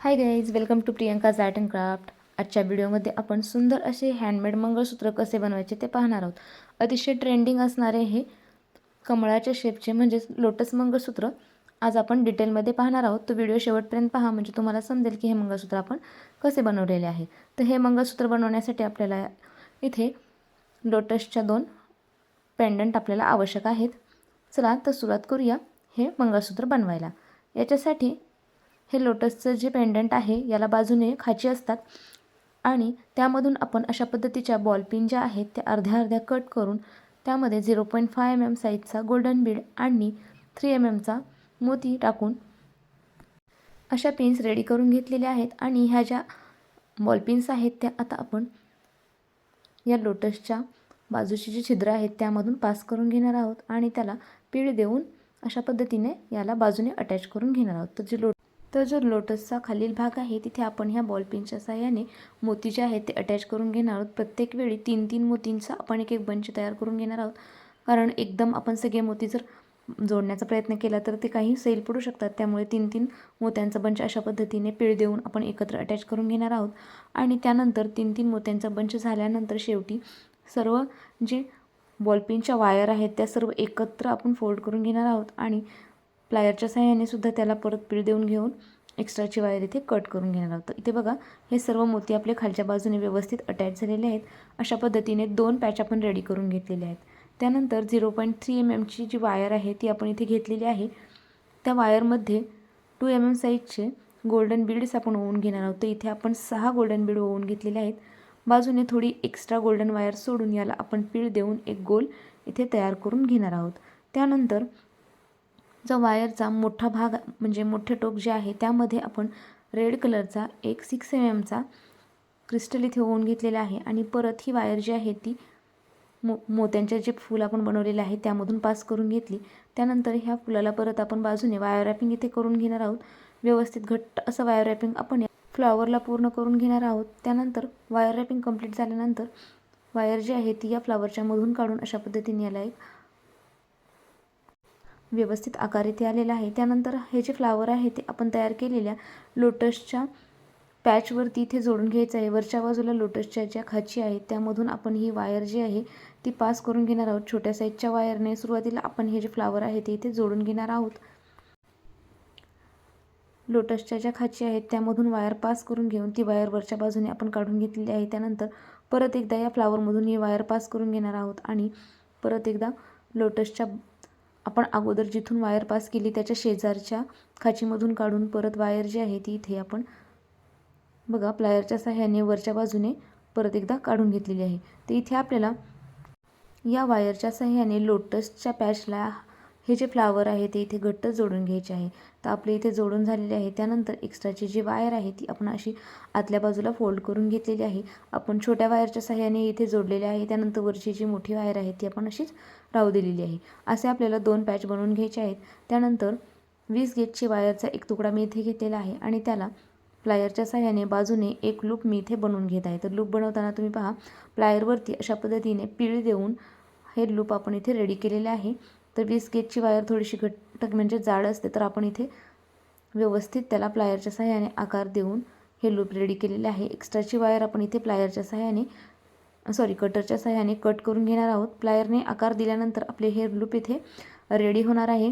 Hi guys welcome to Priyanka art and craft आजच्या व्हिडिओमध्ये आपण सुंदर असे हँडमेड मंगळसूत्र कसे बनवायचे ते पाहणार आहोत. अतिशय ट्रेंडिंग असणारे हे कमळाच्या शेपचे म्हणजेच लोटस मंगळसूत्र आज आपण डिटेलमध्ये पाहणार आहोत. तो व्हिडिओ शेवटपर्यंत पहा म्हणजे तुम्हाला समजेल की हे मंगळसूत्र आपण कसे बनवलेले आहे. तर हे मंगळसूत्र बनवण्यासाठी आपल्याला इथे लोटसच्या दोन पेंडंट आपल्याला आवश्यक आहेत. चला तर सुरुवात करूया हे मंगळसूत्र बनवायला. याच्यासाठी हे लोटसचं जे पेंडंट आहे याला बाजूने खाची असतात. आणि त्यामधून आपण अशा पद्धतीच्या बॉलपिन ज्या आहेत त्या अर्ध्या अर्ध्या कट करून त्यामध्ये zero point five M M साईजचा गोल्डन बीड आणि थ्री एम एमचा मोती टाकून अशा पिन्स रेडी करून घेतलेल्या आहेत. आणि ह्या ज्या बॉलपिन्स आहेत त्या आता आपण या लोटसच्या बाजूची जी छिद्र आहेत त्यामधून पास करून घेणार आहोत. आणि त्याला पीळ देऊन अशा पद्धतीने याला बाजूने अटॅच करून घेणार आहोत. तर जे लो तर जो लोटसचा खालील भाग आहे तिथे आपण ह्या बॉलपिनच्या साह्याने मोती जे आहेत ते अटॅच करून घेणार आहोत. प्रत्येक वेळी तीन तीन मोतींचा आपण एक एक बंच तयार करून घेणार आहोत. कारण एकदम आपण सगळे मोती जर जोडण्याचा प्रयत्न केला तर ते काही सैल पडू शकतात. त्यामुळे तीन तीन मोत्यांचा बंच अशा पद्धतीने पीळ देऊन आपण एकत्र अटॅच करून घेणार आहोत. आणि त्यानंतर तीन तीन मोत्यांचा बंच झाल्यानंतर शेवटी सर्व जे बॉलपिनच्या वायर आहेत त्या सर्व एकत्र आपण फोल्ड करून घेणार आहोत. आणि प्लायरच्या सहाय्याने सुद्धा त्याला परत पीळ देऊन घेऊन एक्स्ट्राची वायर इथे कट करून घेणार आहोत. इथे बघा हे सर्व मोती आपले खालच्या बाजूने व्यवस्थित अटॅच झालेले आहेत. अशा पद्धतीने दोन पॅच आपण रेडी करून घेतलेले आहेत. त्यानंतर झिरो पॉईंट थ्री एम एमची जी वायर आहे ती आपण इथे घेतलेली आहे. त्या वायरमध्ये टू एम एम साईजचे गोल्डन बीड्स आपण ओवून घेणार आहोत. तर इथे आपण सहा गोल्डन बीड ओवून घेतलेले आहेत. बाजूने थोडी एक्स्ट्रा गोल्डन वायर सोडून याला आपण पीळ देऊन एक गोल इथे तयार करून घेणार आहोत. त्यानंतर जो वायरचा मोठा भाग म्हणजे मोठे टोक जे आहे त्यामध्ये आपण रेड कलरचा एक सिक्स एम एमचा क्रिस्टल इथे होऊन घेतलेला आहे आणि परत ही वायर जी आहे ती मो मोत्यांचे जे फूल आपण बनवलेले आहे त्यामधून पास करून घेतली. त्यानंतर ह्या फुलाला परत आपण बाजूने वायर रॅपिंग इथे करून घेणार आहोत. व्यवस्थित घट्ट असं वायर रॅपिंग आपण फ्लॉवरला पूर्ण करून घेणार आहोत. त्यानंतर वायर रॅपिंग कंप्लीट झाल्यानंतर वायर जी आहे ती या फ्लावरच्या मधून काढून अशा पद्धतीने याला एक व्यवस्थित आकार इथे आलेला आहे. त्यानंतर हे जे फ्लावर आहे ते आपण तयार केलेल्या लोटसच्या पॅचवरती इथे जोडून घ्यायचं आहे. वरच्या बाजूला लोटसच्या ज्या खाची आहेत त्यामधून आपण ही वायर जी आहे ती पास करून घेणार आहोत. छोट्या साईजच्या वायरने सुरुवातीला आपण हे जे फ्लावर आहे ते इथे जोडून घेणार आहोत. लोटसच्या ज्या खाची आहेत त्यामधून वायर पास करून घेऊन ती वायर वरच्या बाजूने आपण काढून घेतलेली आहे. त्यानंतर परत एकदा या फ्लावरमधून ही वायर पास करून घेणार आहोत आणि परत एकदा लोटसच्या आपण अगोदर जिथून वायर पास केली त्याच्या शेजारच्या खाचीमधून काढून परत वायर जी आहे ती इथे आपण बघा प्लायरच्या सहाय्याने वरच्या बाजूने परत एकदा काढून घेतलेली आहे. तर इथे आपल्याला या वायरच्या सहाय्याने लोटसच्या पॅचला हे जे फ्लावर आहे ते इथे घट्ट जोडून घ्यायचे आहे. तर आपले इथे जोडून झालेले आहे. त्यानंतर एक्स्ट्राची जी वायर आहे ती आपण अशी आतल्या बाजूला फोल्ड करून घेतलेली आहे. आपण छोट्या वायरच्या सहाय्याने इथे जोडलेले आहे. त्यानंतर वरची जी मोठी वायर आहे ती आपण अशीच राहू दिलेली आहे. असे आपल्याला दोन पॅच बनवून घ्यायचे आहेत. त्यानंतर वीस गेजची वायरचा एक तुकडा मी इथे घेतलेला आहे आणि त्याला प्लायरच्या सहाय्याने बाजूने एक लूप मी इथे बनवून घेत आहे. तर लूप बनवताना तुम्ही पहा प्लायरवरती अशा पद्धतीने पीळ देऊन हे लूप आपण इथे रेडी केलेले आहे. तर वीस गेजची वायर थोडीशी घटक म्हणजे जाड असते तर आपण इथे व्यवस्थित त्याला प्लायरच्या सहाय्याने आकार देऊन हे लूप रेडी केलेले आहे. एक्स्ट्राची वायर आपण इथे प्लायरच्या सहाय्याने सॉरी कटरच्या सहाय्याने कट करून घेणार आहोत. प्लायरने आकार दिल्यानंतर आपले हे लूप इथे रेडी होणार आहे.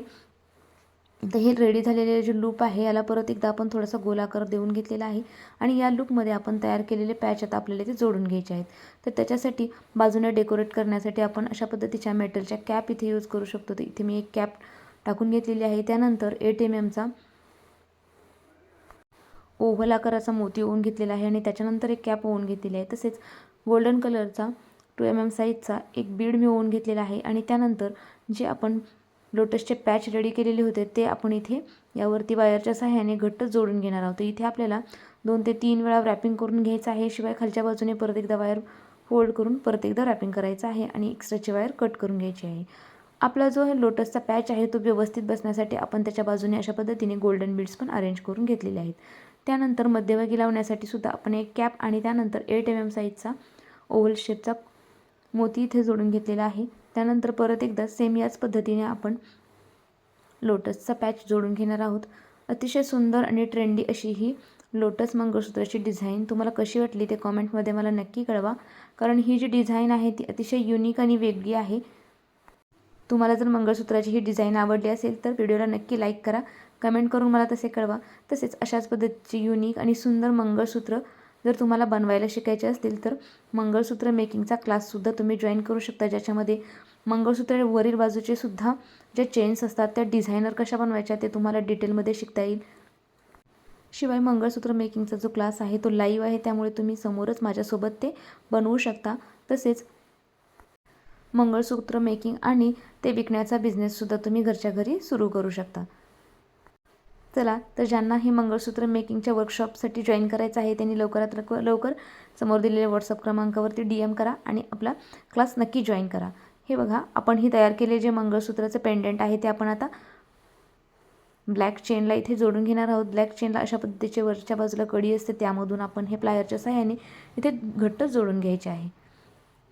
तर हे रेडी झालेले जे लूप आहे याला परत एकदा आपण थोडासा गोलाकार देऊन घेतलेला आहे. आणि या लूपमध्ये आपण तयार केलेले पॅच आता आपल्याला ते जोडून घ्यायचे आहेत. तर त्याच्यासाठी बाजूने डेकोरेट करण्यासाठी आपण अशा पद्धतीच्या मेटलच्या कॅप इथे यूज करू शकतो. तर इथे मी एक कॅप टाकून घेतलेली आहे. त्यानंतर एट एम एमचा ओव्हल आकाराचा मोती ओवून घेतलेला आहे आणि त्याच्यानंतर एक कॅप ओवून घेतलेली आहे. तसेच गोल्डन कलरचा टू एम एम साईजचा एक बीड मी ओवून घेतलेला आहे. आणि त्यानंतर जे आपण लोटसचे पॅच रेडी केलेले होते ते आपण इथे यावरती वायरच्या सहाय्याने घट्ट जोडून घेणार आहोत. इथे आपल्याला दोन ते तीन वेळा रॅपिंग करून घ्यायचं आहे. शिवाय खालच्या बाजूने परत एकदा वायर फोल्ड करून परत एकदा रॅपिंग करायचं आहे आणि एक्स्ट्राची वायर कट करून घ्यायची आहे. आपला जो हे लोटसचा पॅच आहे तो व्यवस्थित बसण्यासाठी आपण त्याच्या बाजूने अशा पद्धतीने गोल्डन बीड्स पण अरेंज करून घेतलेले आहेत. त्यानंतर मध्यभागी लावण्यासाठी सुद्धा आपण एक कॅप आणि त्यानंतर एट एम एम साईजचा ओव्हल शेपचा मोती इथे जोडून घेतलेला आहे. त्यानंतर परत एकदा सेम याच पद्धतीने आपण लोटसचा पॅच जोडून घेणार आहोत. अतिशय सुंदर आणि ट्रेंडी अशी ही लोटस मंगळसूत्राची डिझाईन तुम्हाला कशी वाटली ते कॉमेंटमध्ये मला नक्की कळवा. कारण ही जी डिझाईन आहे ती अतिशय युनिक आणि वेगळी आहे. तुम्हाला जर मंगळसूत्राची ही डिझाईन आवडली असेल तर व्हिडिओला नक्की लाईक करा. कमेंट करून मला तसे कळवा. तसेच अशाच पद्धतीची युनिक आणि सुंदर मंगळसूत्र जर तुम्हाला बनवायला शिकायचे असतील तर मंगळसूत्र मेकिंगचा क्लाससुद्धा तुम्ही जॉईन करू शकता. ज्याच्यामध्ये मंगळसूत्र वरील बाजूचे सुद्धा जे चेन्स असतात त्या डिझायनर कशा बनवायच्या ते तुम्हाला डिटेलमध्ये शिकता येईल. शिवाय मंगळसूत्र मेकिंगचा जो क्लास आहे तो लाईव्ह आहे. त्यामुळे तुम्ही समोरच माझ्यासोबत ते बनवू शकता. तसेच मंगळसूत्र मेकिंग आणि ते विकण्याचा बिझनेससुद्धा तुम्ही घरच्या घरी सुरू करू शकता. चला तर ज्यांना हे मंगळसूत्र मेकिंगच्या वर्कशॉपसाठी जॉईन करायचं आहे त्यांनी लवकरात लवकर लवकर समोर दिलेल्या व्हॉट्सअप क्रमांकावरती डी एम करा आणि आपला क्लास नक्की जॉईन करा. हे बघा आपण हे तयार केले जे मंगळसूत्राचं पेंडंट आहे ते आपण आता ब्लॅक चेनला इथे जोडून घेणार आहोत. ब्लॅक चेनला अशा पद्धतीचे वरच्या बाजूला कडी असते त्यामधून आपण हे प्लायरच्या सहाय्याने इथे घट्ट जोडून घ्यायचे आहे.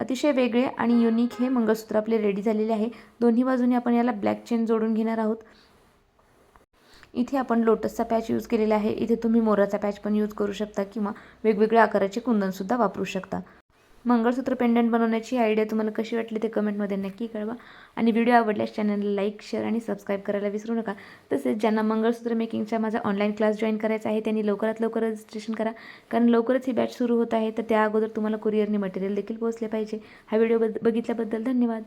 अतिशय वेगळे आणि युनिक हे मंगळसूत्र आपले रेडी झालेले आहे. दोन्ही बाजूने आपण याला ब्लॅक चेन जोडून घेणार आहोत. इथे आपण लोटसचा पॅच यूज केलेला आहे. इथे तुम्ही मोराचा पॅच पण यूज करू शकता किंवा वेगवेगळ्या आकाराचे कुंदनसुद्धा वापरू शकता. मंगळसूत्र पेंडंट बनवण्याची आयडिया तुम्हाला कशी वाटली ते कमेंटमध्ये नक्की कळवा. आणि व्हिडिओ आवडल्यास चॅनलला लाईक शेअर आणि सबस्क्राईब करायला विसरू नका. तसेच ज्यांना मंगळसूत्र मेकिंगचा माझा ऑनलाईन क्लास जॉईन करायचा आहे त्यांनी लवकरात लवकर रजिस्ट्रेशन करा. कारण लवकरच ही बॅच सुरू होत आहे तर त्या अगोदर तुम्हाला कुरिअरने मटेरियल देखील पोहोचले पाहिजे. हा व्हिडिओ बद बघितल्याबद्दल धन्यवाद.